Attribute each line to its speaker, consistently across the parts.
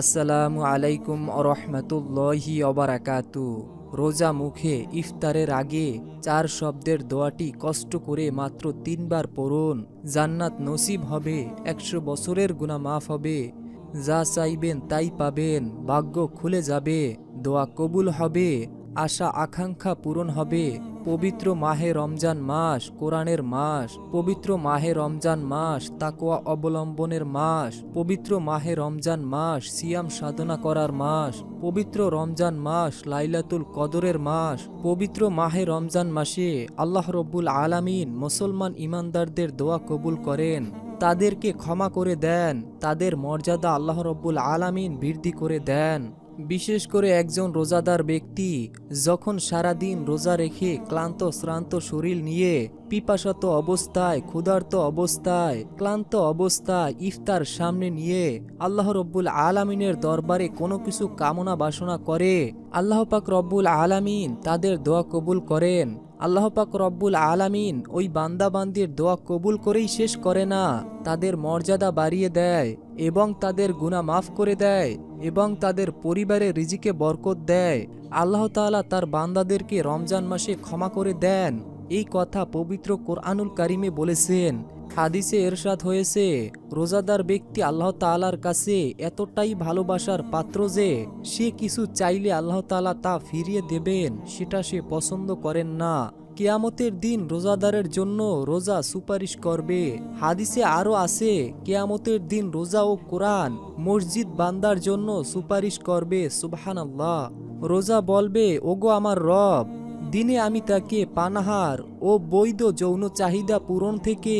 Speaker 1: আসসালামু আলাইকুম রহমতুল্লাহি অবরাকাতু রোজা মুখে ইফতারের আগে চার শব্দের দোয়াটি কষ্ট করে মাত্র তিনবার পড়ুন। জান্নাত নসিব হবে, একশো বছরের গুণা মাফ হবে। যা চাইবেন তাই পাবেন, ভাগ্য খুলে যাবে, দোয়া কবুল হবে আশা আকাঙ্ক্ষা পূরণ হবে। পবিত্র মাহে রমজান মাস কোরআনের মাস, পবিত্র মাহে রমজান মাস তাকোয়া অবলম্বনের মাস, পবিত্র মাহে রমজান মাস সিয়াম সাধনা করার মাস, পবিত্র রমজান মাস লাইলাতুল কদরের মাস, পবিত্র মাহে রমজান মাসে আল্লাহ রব্বুল আলামিন মুসলমান ইমানদারদের দোয়া কবুল করেন। তাদেরকে ক্ষমা করে দেন, তাদের মর্যাদা আল্লাহ রব্বুল আলামিন বৃদ্ধি করে দেন। বিশেষ করে একজন রোজাদার ব্যক্তি যখন সারা দিন রোজা রেখে ক্লান্ত, শ্রান্ত শরীর নিয়ে পিপাসাত অবস্থায়, ক্ষুধার্ত অবস্থায়, ক্লান্ত অবস্থায় ইফতার সামনে নিয়ে আল্লাহ রব্বুল আলামিনের দরবারে কোনো কিছু কামনা বাসনা করে, আল্লাহ পাক রব্বুল আলামিন তাদের দোয়া কবুল করেন। আল্লাহ পাক রব্বুল আলামিন ওই বান্দাবান্দির দোয়া কবুল করেই শেষ করে না। তাদের মর্যাদা বাড়িয়ে দেয় এবং তাদের গুণা মাফ করে দেয় এবং তাদের পরিবারে রিজিকে বরকত দেয়। আল্লাহ তাআলা তার বান্দাদেরকে রমজান মাসে ক্ষমা করে দেন। এই কথা পবিত্র কোরআনুল কারিমে বলেছেন হাদিসে এরশাদ হয়েছে, রোজাদার ব্যক্তি আল্লাহ তাআলার কাছে এতটাই ভালোবাসার পাত্র যে সে কিছু চাইলে আল্লাহ তাআলা তা ফিরিয়ে দেবেন, সেটা সে পছন্দ করেন না। কেয়ামতের দিন রোজাদারের জন্য রোজা সুপারিশ করবে। হাদিসে আরও আছে, কেয়ামতের দিন রোজা ও কোরআন মসজিদ বান্দার জন্য সুপারিশ করবে সুবহান আল্লাহ রোজা বলবে, ওগো আমার রব, দিনে আমি তাকে পানাহার ও বৈধ যৌন চাহিদা পূরণ থেকে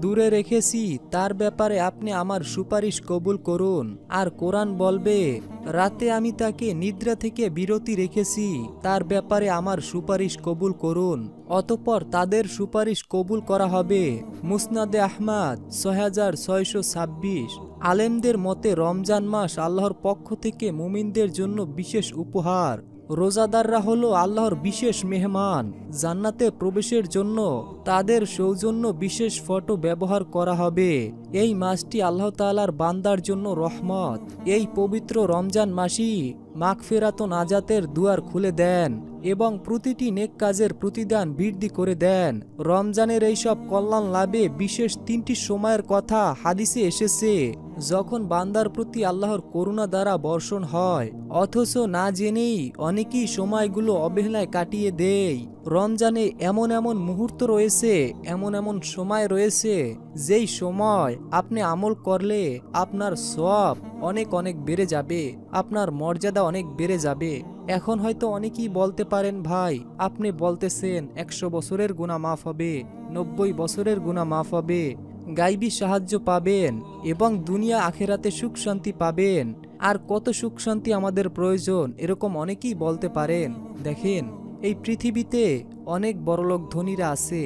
Speaker 1: দূরে রেখেছি, তার ব্যাপারে আপনি আমার সুপারিশ কবুল করুন। আর কোরআন বলবে, রাতে আমি তাকে নিদ্রা থেকে বিরতি রেখেছি, তার ব্যাপারে আমার সুপারিশ কবুল করুন। অতপর তাদের সুপারিশ কবুল করা হবে। মুসনাদে আহমাদ, ছয় হাজার ছয়শো ছাব্বিশ। আলেমদের মতে রমজান মাস আল্লাহর পক্ষ থেকে মুমিনদের জন্য বিশেষ উপহার। রোজাদাররা হলো আল্লাহর বিশেষ মেহমান। জান্নাতে প্রবেশের জন্য তাদের সৌজন্য বিশেষ ফটো ব্যবহার করা হবে। এই মাসটি আল্লাহ তালার বান্দার জন্য রহমত। এই পবিত্র রমজান মাসই মাগফিরাত নাজাতের দুয়ার খুলে দেন এবং প্রতিটি নেক কাজের প্রতিদান বৃদ্ধি করে দেন। রমজানের এইসব কল্যাণ লাভে বিশেষ তিনটি সময়ের কথা হাদিসে এসেছে, যখন বান্দার প্রতি আল্লাহর করুণা দ্বারা বর্ষণ হয়, অথচ না জেনেই অনেকেই সময়গুলো অবহেলায় কাটিয়ে দেয়। রমজানে এমন এমন মুহূর্ত রয়েছে, এমন এমন সময় রয়েছে, যেই সময় আপনি আমল করলে আপনার সব অনেক অনেক বেড়ে যাবে, আপনার মর্যাদা অনেক বেড়ে যাবে। এখন হয়তো অনেকেই বলতে পারেন, ভাই, আপনি বলতেছেন একশো বছরের গুণা মাফ হবে, নব্বই বছরের গুণা মাফ হবে, গাইবী সাহায্য পাবেন এবং দুনিয়া আখেরাতে সুখ শান্তি পাবেন। আর কত সুখ শান্তি আমাদের প্রয়োজন? এরকম অনেকেই বলতে পারেন। দেখেন এই পৃথিবীতে অনেক বড়লোক ধনীরা আছে,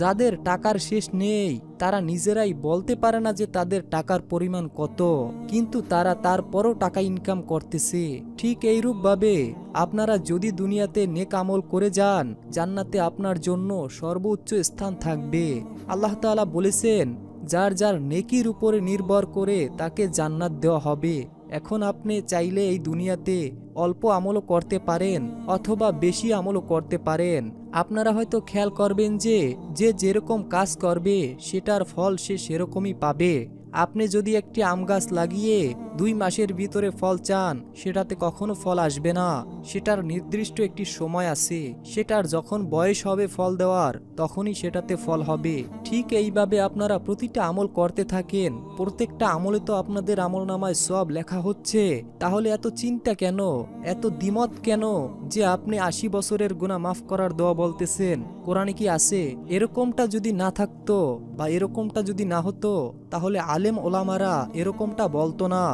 Speaker 1: যাদের টাকার শেষ নেই। তারা নিজেরাই বলতে পারে না যে তাদের টাকার পরিমাণ কত, কিন্তু তারা তারপরও টাকা ইনকাম করতেছে। ঠিক এইরূপভাবে আপনারা যদি দুনিয়াতে নেক আমল করে যান, জান্নাতে আপনার জন্য সর্বোচ্চ স্থান থাকবে। আল্লাহ তাআলা বলেছেন, যার যার নেকির উপরে নির্ভর করে তাকে জান্নাত দেওয়া হবে। এখন আপনি চাইলে এই দুনিয়াতে অল্প আমলও করতে পারেন অথবা বেশি আমলও করতে পারেন। আপনারা হয়তো খেয়াল করবেন যে যে যেরকম কাজ করবে, সেটার ফল সে সেরকমই পাবে। আপনি যদি একটি আম গাছ লাগিয়ে দুই মাসের ভিতরে ফল চান, সেটাতে কখনো ফল আসবে না। সেটার নির্দিষ্ট একটি সময় আছে। সেটার যখন বয়স হবে ফল দেওয়ার, তখনই সেটাতে ফল হবে। ঠিক এইভাবে আপনারা প্রতিটা আমল করতে থাকেন। প্রত্যেকটা আমলে তো আপনাদের আমল নামায় সব লেখা হচ্ছে। তাহলে এত চিন্তা কেন? এত দ্বিমত কেন যে আপনি আশি বছরের গুণা মাফ করার দোয়া বলতেছেন? কোরআনে কি আছে? এরকমটা যদি না থাকতো বা এরকমটা যদি না হতো তাহলে আলেম ওলামারা এরকমটা বলতো না।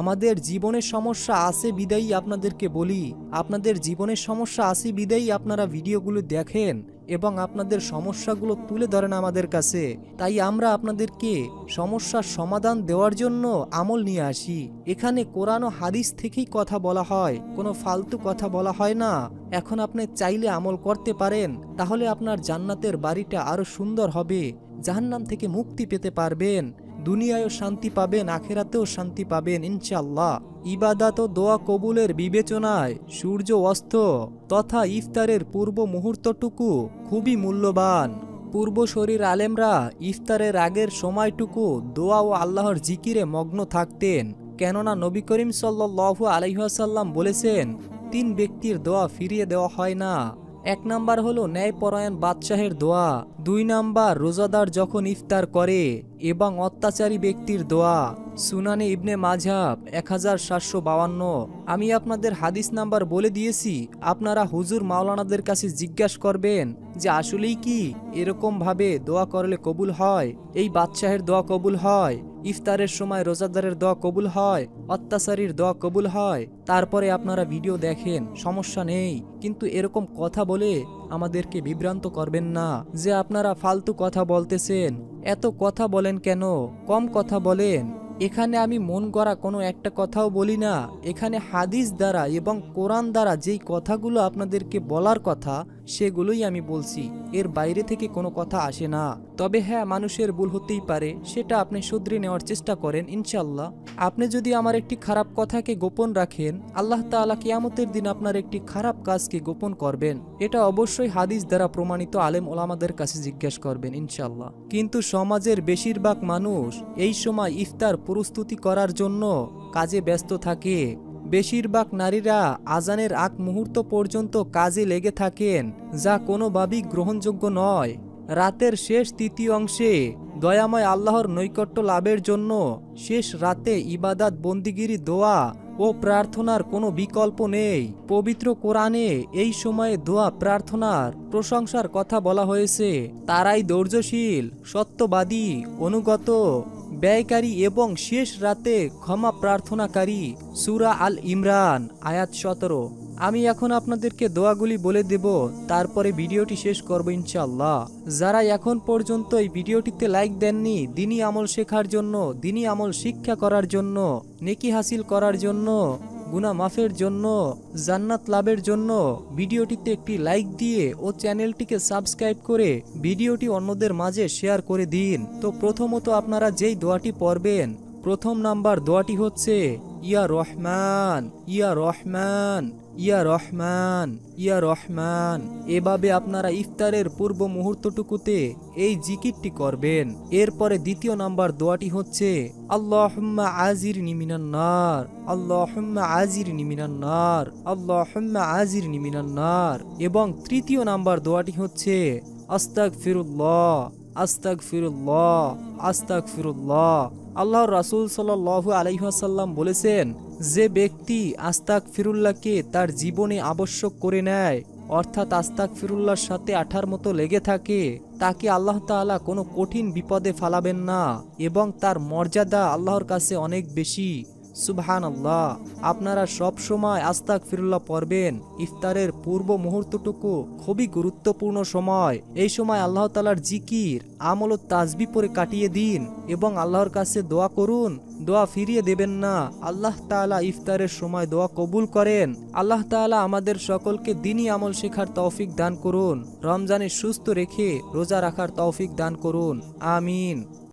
Speaker 1: আমাদের জীবনের সমস্যা আছে বিদায়ী আপনাদেরকে বলি। আপনাদের জীবনের সমস্যা আছে বিদায়ী আপনারা ভিডিওগুলো দেখেন এবং আপনাদের সমস্যাগুলো তুলে ধরেন আমাদের কাছে। তাই আমরা আপনাদেরকে সমস্যার সমাধান দেওয়ার জন্য আমল নিয়ে আসি। এখানে কোরআন ও হাদিস থেকেই কথা বলা হয়, কোনো ফালতু কথা বলা হয় না। এখন আপনি চাইলে আমল করতে পারেন, তাহলে আপনার জান্নাতের বাড়িটা আরও সুন্দর হবে, জাহান্নাম থেকে মুক্তি পেতে পারবেন। দুনিয়ায়ও শান্তি পাবেন, আখেরাতেও শান্তি পাবেন ইনশাল্লাহ ইবাদাত ও দোয়া কবুলের বিবেচনায় সূর্য অস্ত, তথা ইফতারের পূর্ব মুহূর্তটুকু খুবই মূল্যবান। পূর্বশরীর আলেমরা ইফতারের আগের সময়টুকু দোয়া ও আল্লাহর জিকিরে মগ্ন থাকতেন। কেননা নবী করিম সাল্লু আলহাসাল্লাম বলেছেন, তিন ব্যক্তির দোয়া ফিরিয়ে দেওয়া হয় না। এক নাম্বার হলো ন্যায়পরায়ণ বাদশাহের দোয়া। দুই নাম্বার, রোজাদার যখন ইফতার করে এবং অত্যাচারী ব্যক্তির দোয়া। সুনানে ইবনে মাঝাব এক হাজার সাতশো আমি আপনাদের হাদিস নাম্বার বলে দিয়েছি, আপনারা হুজুর মাওলানাদের কাছে জিজ্ঞাসা করবেন যে আসলেই কি এরকমভাবে দোয়া করলে কবুল হয়? এই বাদশাহের দোয়া কবুল হয়? ইফতারের সময় রোজাদারের দোয়া কবুল হয়, অত্যাচারীর দোয়া কবুল হয়। তারপরে আপনারা ভিডিও দেখেন, সমস্যা নেই। কিন্তু এরকম কথা বলে আমাদেরকে বিভ্রান্ত করবেন না যে আপনারা ফালতু কথা বলতেছেন। এত কথা বলেন কেন? কম কথা বলেন। এখানে আমি মন গড়া কোনো একটা কথাও বলি না। এখানে হাদিস দ্বারা এবং কোরআন দ্বারা যেই কথাগুলো আপনাদেরকে বলার কথা সেগুলোই আমি বলছি, এর বাইরে থেকে কোনো কথা আসে না। তবে হ্যাঁ মানুষের ভুল হতেই পারে, সেটা আপনি শুধরে নেওয়ার চেষ্টা করেন ইনশাল্লাহ আপনি যদি আমার একটি খারাপ কথাকে গোপন রাখেন, আল্লাহ তাআলা কিয়ামতের দিন আপনার একটি খারাপ কাজকে গোপন করবেন। এটা অবশ্যই হাদিস দ্বারা প্রমাণিত আলেম ওলামাদের কাছে জিজ্ঞেস করবেন ইনশাল্লাহ কিন্তু সমাজের বেশিরভাগ মানুষ এই সময় ইফতার প্রস্তুতি করার জন্য কাজে ব্যস্ত থাকে। বেশিরভাগ নারীরা আজানের আগ মুহূর্ত পর্যন্ত কাজে লেগে থাকেন, যা কোনোভাবেই গ্রহণযোগ্য নয়। রাতের শেষ তৃতীয় অংশে দয়াময় আল্লাহর নৈকট্য লাভের জন্য শেষ রাতে ইবাদাত, বন্দিগিরি, দোয়া ও প্রার্থনার কোনো বিকল্প নেই। পবিত্র কোরআনে এই সময়ে দোয়া, প্রার্থনার প্রশংসার কথা বলা হয়েছে। তারাই ধৈর্যশীল, সত্যবাদী, অনুগত ব্যয়কারী এবং শেষ রাতে ক্ষমা প্রার্থনাকারী সুরা আল ইমরান, আয়াত সতেরো। আমি এখন আপনাদেরকে দোয়াগুলি বলে দেব, তারপরে ভিডিওটি শেষ করব ইনশাল্লাহ যারা এখন পর্যন্ত এই ভিডিওটিতে লাইক দেননি দিনই আমল শেখার জন্য দিনই আমল শিক্ষা করার জন্য, নেকি হাসিল করার জন্য গুনা মাফের জন্য, জান্নাত লাভের জন্য ভিডিওটিতে একটি লাইক দিয়ে ও চ্যানেলটিকে সাবস্ক্রাইব করে ভিডিওটি অন্যদের মাঝে শেয়ার করে দিন। তো প্রথমত আপনারা যেই দোয়াটি পড়বেন, প্রথম নাম্বার দোয়াটি হচ্ছে, ইয়া রহমান ইয়া রহমান। ইয়া রহমান ইয়া রহমান, এভাবে আপনারা ইফতারের পূর্ব মুহূর্তটুকুতে এই জিকিরটি করবেন। এরপরে দ্বিতীয় নাম্বার দোয়াটি হচ্ছে, আল্লাহুম্মা আজির নিমিনান্নার আল্লাহুম্মা আজির নিমিনান্নার আল্লাহুম্মা আজির নিমিনান্নার এবং তৃতীয় নাম্বার দোয়াটি হচ্ছে আস্তাক ফিরুল্লাহ আস্তাক ফিরুল্লাহ আস্তাক ফিরুল্লাহ আল্লাহ রাসুল সাল্লাহ আলহাসাল্লাম বলেছেন যে ব্যক্তি আস্তাক ফিরুল্লাহকে তার জীবনে আবশ্যক করে নেয়, অর্থাৎ আস্তাক ফিরুল্লাহর সাথে আঠার মতো লেগে থাকে, তাকে আল্লাহ তালা কোনো কঠিন বিপদে ফালাবেন না এবং তার মর্যাদা আল্লাহর কাছে অনেক বেশি। সুবহান আল্লাহ আপনারা সব সময় আস্তাক ফিরুল্লাহ পড়বেন। ইফতারের পূর্ব মুহূর্তটুকু খুবই গুরুত্বপূর্ণ সময়। এই সময় আল্লাহ তালার জিকির, আমল ও তাজবি পরে কাটিয়ে দিন এবং আল্লাহর কাছে দোয়া করুন। দোয়া ফিরিয়ে দেবেন না। আল্লাহ তাআলা ইফতারের সময় দোয়া কবুল করেন। আল্লাহ তাআলা আমাদের সকলকে দিনই আমল শেখার তৌফিক দান করুন। রমজানে সুস্থ রেখে রোজা রাখার তৌফিক দান করুন। আমিন।